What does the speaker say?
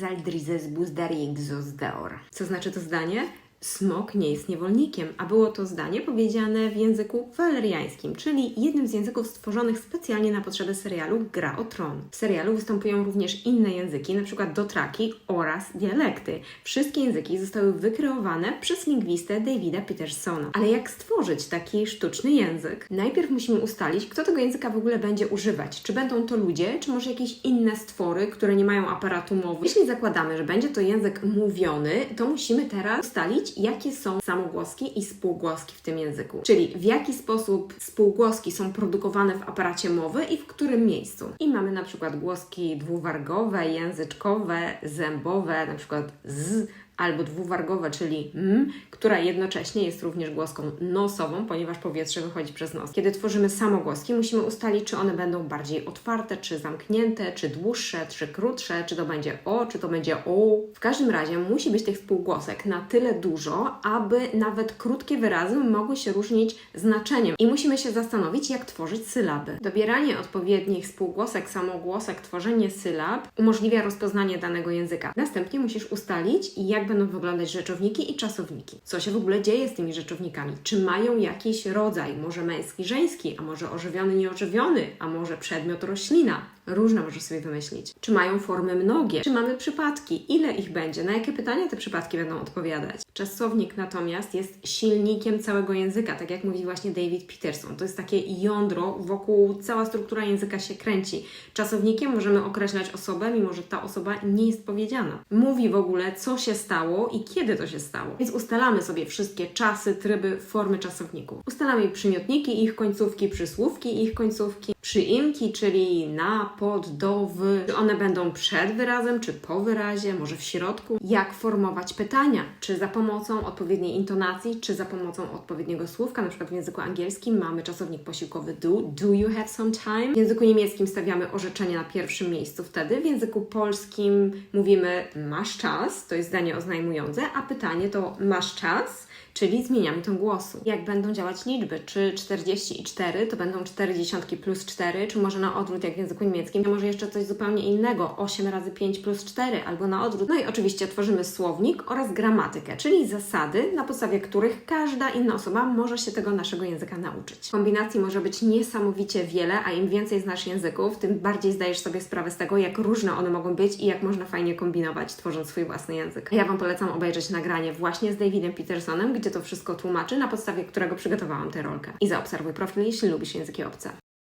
zaldrizes busdariexos deor. Co znaczy to zdanie? Smok nie jest niewolnikiem, a było to zdanie powiedziane w języku waleriańskim, czyli jednym z języków stworzonych specjalnie na potrzeby serialu Gra o Tron. W serialu występują również inne języki, np. dotraki oraz dialekty. Wszystkie języki zostały wykreowane przez lingwistę Davida Petersona. Ale jak stworzyć taki sztuczny język? Najpierw musimy ustalić, kto tego języka w ogóle będzie używać. Czy będą to ludzie, czy może jakieś inne stwory, które nie mają aparatu mowy. Jeśli zakładamy, że będzie to język mówiony, to musimy teraz ustalić, jakie są samogłoski i spółgłoski w tym języku. Czyli w jaki sposób spółgłoski są produkowane w aparacie mowy i w którym miejscu. I mamy na przykład głoski dwuwargowe, języczkowe, zębowe, na przykład z albo dwuwargowe, czyli m, która jednocześnie jest również głoską nosową, ponieważ powietrze wychodzi przez nos. Kiedy tworzymy samogłoski, musimy ustalić, czy one będą bardziej otwarte, czy zamknięte, czy dłuższe, czy krótsze, czy to będzie o, czy to będzie o. W każdym razie musi być tych spółgłosek na tyle dużo, aby nawet krótkie wyrazy mogły się różnić znaczeniem. I musimy się zastanowić, jak tworzyć sylaby. Dobieranie odpowiednich spółgłosek, samogłosek, tworzenie sylab umożliwia rozpoznanie danego języka. Następnie musisz ustalić, jak będą wyglądać rzeczowniki i czasowniki. Co się w ogóle dzieje z tymi rzeczownikami? Czy mają jakiś rodzaj, może męski, żeński, a może ożywiony, nieożywiony, a może przedmiot roślina? Różne możesz sobie wymyślić. Czy mają formy mnogie? Czy mamy przypadki? Ile ich będzie? Na jakie pytania te przypadki będą odpowiadać? Czasownik natomiast jest silnikiem całego języka, tak jak mówi właśnie David Peterson. To jest takie jądro, wokół cała struktura języka się kręci. Czasownikiem możemy określać osobę, mimo że ta osoba nie jest powiedziana. Mówi w ogóle, co się stało i kiedy to się stało. Więc ustalamy sobie wszystkie czasy, tryby, formy czasowników. Ustalamy przymiotniki, ich końcówki, przysłówki, ich końcówki, przyimki, czyli na, pod, do, w. Czy one będą przed wyrazem, czy po wyrazie, może w środku? Jak formować pytania? Czy za pomocą odpowiedniej intonacji, czy za pomocą odpowiedniego słówka? Na przykład w języku angielskim mamy czasownik posiłkowy do, do you have some time? W języku niemieckim stawiamy orzeczenie na pierwszym miejscu wtedy. W języku polskim mówimy masz czas, to jest zdanie oznajmujące, a pytanie to masz czas? Czyli zmieniamy ton głosu. Jak będą działać liczby? Czy 44 to będą 40 plus 4, czy może na odwrót jak w języku niemieckim? Może jeszcze coś zupełnie innego, 8 razy 5 plus 4 albo na odwrót. No i oczywiście tworzymy słownik oraz gramatykę, czyli zasady, na podstawie których każda inna osoba może się tego naszego języka nauczyć. Kombinacji może być niesamowicie wiele, a im więcej znasz języków, tym bardziej zdajesz sobie sprawę z tego, jak różne one mogą być i jak można fajnie kombinować, tworząc swój własny język. Ja Wam polecam obejrzeć nagranie właśnie z Davidem Petersonem, gdzie to wszystko tłumaczy, na podstawie którego przygotowałam tę rolkę. I zaobserwuj profil, jeśli lubisz języki obce.